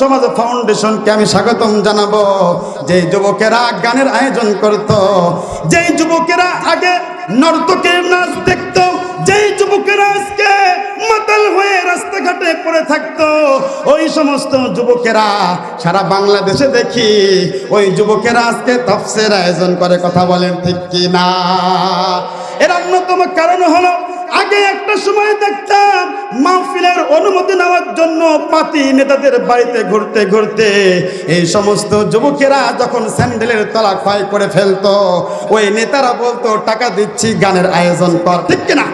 সমাজ ফাউন্ডেশনকে আমি স্বাগতম জানাব। যে যুবকেরা গানের আয়োজন করত, যেই যুবকেরা আগে নর্তকের নাচ দেখতো, যেই যুবকেরা আজকে মাতাল হয়ে রাস্তাঘাটে পড়ে থাকতো, ওই সমস্ত যুবকেরা সারা বাংলাদেশে দেখি, ওই যুবকেরা আজকে তফসের আয়োজন করে কথা বলেন ঠিক কি না এর অন্যতম কারণ হলো আগে একটা সময় দেখতাম মাহফিলের অনুমতি নেওয়ার জন্য পাতি নেতাদের বাড়িতে ঘুরতে ঘুরতে এই সমস্ত যুবকেরা যখন স্যান্ডেলের তলা ক্ষয় করে ফেলতো, ওই নেতারা বলতো, টাকা দিচ্ছি গানের আয়োজন কর। ঠিক কিনা?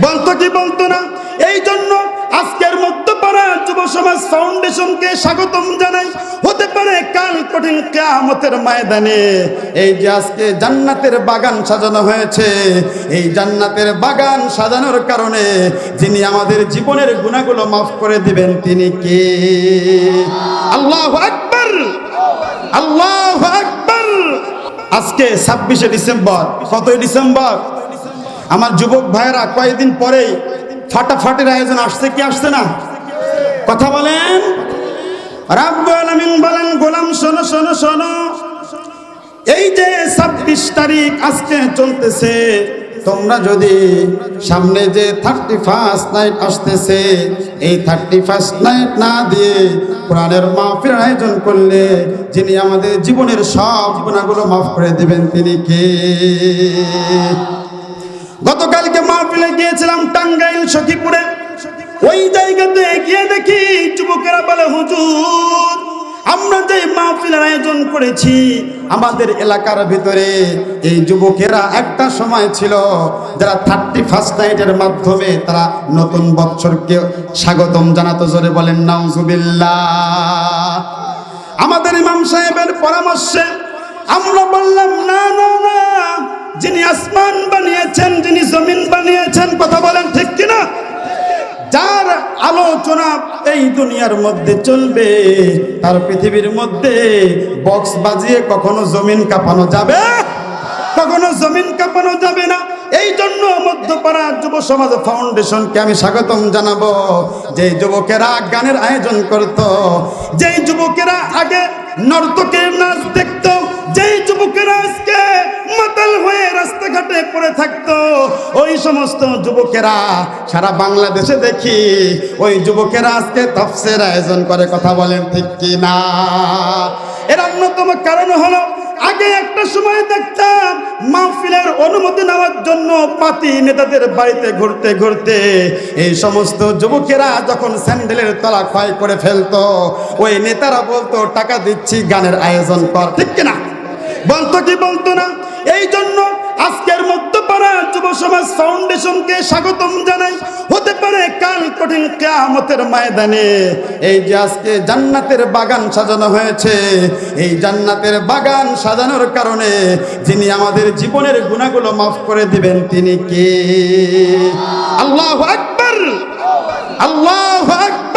বলতো কি বলতো না? এই জন্য আজকের মধ্যপাড়া যুব সমাজ ফাউন্ডেশনকে স্বাগতম জানাই। হতে পারে কাল কঠিন কেয়ামতের ময়দানে। এই যে আজকে জান্নাতের বাগান সাজানো হয়েছে, এই জান্নাতের বাগান সাজানোর কারণে যিনি আমাদের জীবনের গুণাগুলো মাফ করে দিবেন, তিনি কে? আল্লাহ আকবর! আল্লাহ আকবর! আজকে ছাব্বিশে ডিসেম্বর। কতই ডিসেম্বর? আমার যুবক ভাইয়েরা, কয়েকদিন পরেই ফাটাফাটির আয়োজন আসছে কি আসছে না? কথা বলেন। গোলাম, শোনো শোনো শোনো। এই যে ছাব্বিশ তারিখ চলতেছে, তোমরা যদি সামনে যে থার্টি ফার্স্ট নাইট আসতেছে, এই থার্টি ফার্স্ট নাইট না দিয়ে মাহফিল আয়োজন করলে যিনি আমাদের জীবনের সব গুণাগুলো মাফ করে দিবেন, তিনি কে? গতকালকে মাহফিলে গিয়েছিলাম টাঙ্গাইল, সখীপুরে। ওই জায়গাতে গিয়ে দেখি যুবকেরা বলে, হুজুর, আমরা যে মাহফিলের আয়োজন করেছি, আমাদের এলাকার ভিতরে এই যুবকেরা একটা সময় ছিল যারা থার্টি ফার্স্ট নাইটের মাধ্যমে তারা নতুন বছরকে স্বাগতম জানাতো, জোরে বলেন, নাউজুবিল্লাহ। আমাদের ইমাম সাহেবের পরামর্শে আমরা বললাম, না না না, যিনি আসমান বানিয়েছেন যার আলোচনা এই দুনিয়ার মধ্যে চলবে, তার পৃথিবীর মধ্যে বক্স বাজিয়ে কখনো জমিন কাঁপানো যাবে? কখনো জমিন কাঁপানো যাবে না। এই জন্য মধ্যপাড়া যুব সমাজ ফাউন্ডেশনকে আমি স্বাগতম জানাব। যে যুবকেরা গানের আয়োজন করত, যেই যুবকেরা আগে নর্তকের নাচ দেখতো, যেই যুবকেরা আজকে মাতাল হয়ে রাস্তাঘাটে পড়ে থাকতো, ওই সমস্ত যুবকেরা সারা বাংলাদেশে দেখি, ওই যুবকেরা আজকে তফসের আয়োজন করে কথা বলেন ঠিক কি না এর অন্যতম কারণ হলো আগে একটা সময় দেখতাম মাহফিলের অনুমতি নেওয়ার জন্য পাতি নেতাদের বাড়িতে ঘুরতে ঘুরতে এই সমস্ত যুবকেরা যখন স্যান্ডেলের তলা ক্ষয় করে ফেলতো, ওই নেতারা বলতো, টাকা দিচ্ছি, গানের আয়োজন কর। ঠিক কিনা? বলতো কি বলতো না? এই জন্য আজকের যুব সমাজ ফাউন্ডেশনকে স্বাগতম জানাই। হতে পারে কাল কঠিন কেয়ামতের ময়দানে। এই যে আজকে জান্নাতের বাগান সাজানো হয়েছে, এই জান্নাতের বাগান সাজানোর কারণে যিনি আমাদের জীবনের গুণাগুলো মাফ করে দিবেন, তিনি কে? আল্লাহ আকবর! আল্লাহ আকবর!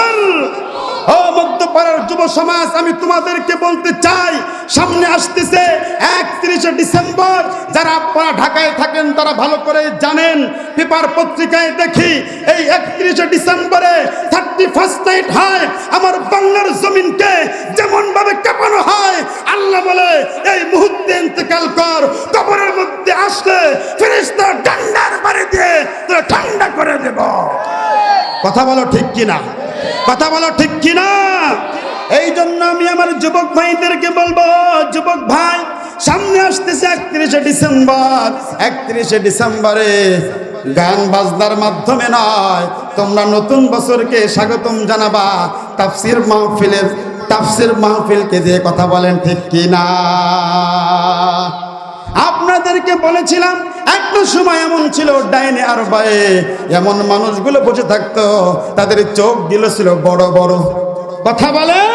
ও মধ্যপাড়ার যুব সমাজ, আমি তোমাদেরকে বলতে চাই, সামনে আসতেছে একত্রিশে ডিসেম্বর। যারা আপনারা ঢাকায় থাকেন, তারা ভালো করে জানেন, পেপার পত্রিকায় দেখি, এই একত্রিশে ডিসেম্বরে থার্টি ফার্স্ট নাইট হয়, আমার বাংলার জমিনকে যেমন ভাবে কাঁপানো হয়, আল্লাহ বলে, এই মুহূর্তে ইন্তেকাল কর, কবরের মধ্যে আসলে ফেরেশতা ঠান্ডার বাড়ি দিয়ে ঠান্ডা করে দেব। কথা বলো ঠিক কিনা? কথা বলো ঠিক কিনা? এই জন্য আমি আমার যুবক ভাইদেরকে বলব, যুবক ভাই, সামনে আসতেছে একত্রিশে ডিসেম্বর। একত্রিশে ডিসেম্বরে গান বাজনার মাধ্যমে নয়, তোমরা নতুন বছরকে স্বাগতম জানাবা। তাফসির মাহফিলের, তাফসির মাহফিলকে দিয়ে কথা বলেন ঠিক কিনা? আপনাদেরকে বলেছিলাম একটা সময় এমন ছিল ডাইনে আর বায়ে। এমন মানুষগুলো বসে থাকতো, তাদের চোখগুলো ছিল বড় বড়। কথা বলেন?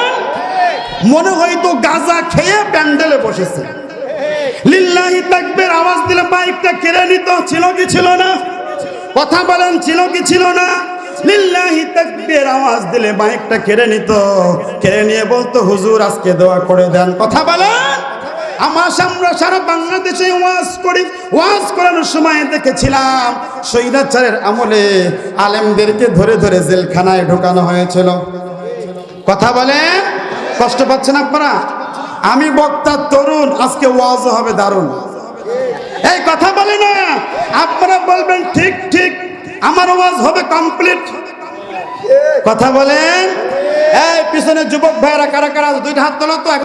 মনে হয়তো গাঁজা খেয়ে প্যান্ডেলে বসেছে। লিল্লাহি তাকবীর আওয়াজ দিলে বাইকটা কেড়ে নিত, ছিল কি ছিল না? কথা বলেন, ছিল কি ছিল না? লিল্লাহি তাকবীর আওয়াজ দিলে বাইকটা কেড়ে নিত। কেড়ে নিয়ে বলতো, হুজুর, আজকে দোয়া করে দেন। কথা বলেন? আমার আমরা সারা বাংলাদেশে ওয়াজ করি। ওয়াজ করানোর সময় দেখেছিলাম, স্বৈরাচারের আমলে আলেমদেরকে ধরে ধরে জেলখানায় ঢোকানো হয়েছিল। কথা বলেন, কষ্ট পাচ্ছেন আপনারা? আমি বক্তা তরুণ, আজকে ওয়াজ হবে দারুণ। এই কথা বলে না, আপনারা বলবেন, ঠিক ঠিক, আমার ওয়াজ হবে কমপ্লিট। কথা বলেন, এই পিছনে যুবক ভাইরা কারা কারা দুইটা হাত তোলো তো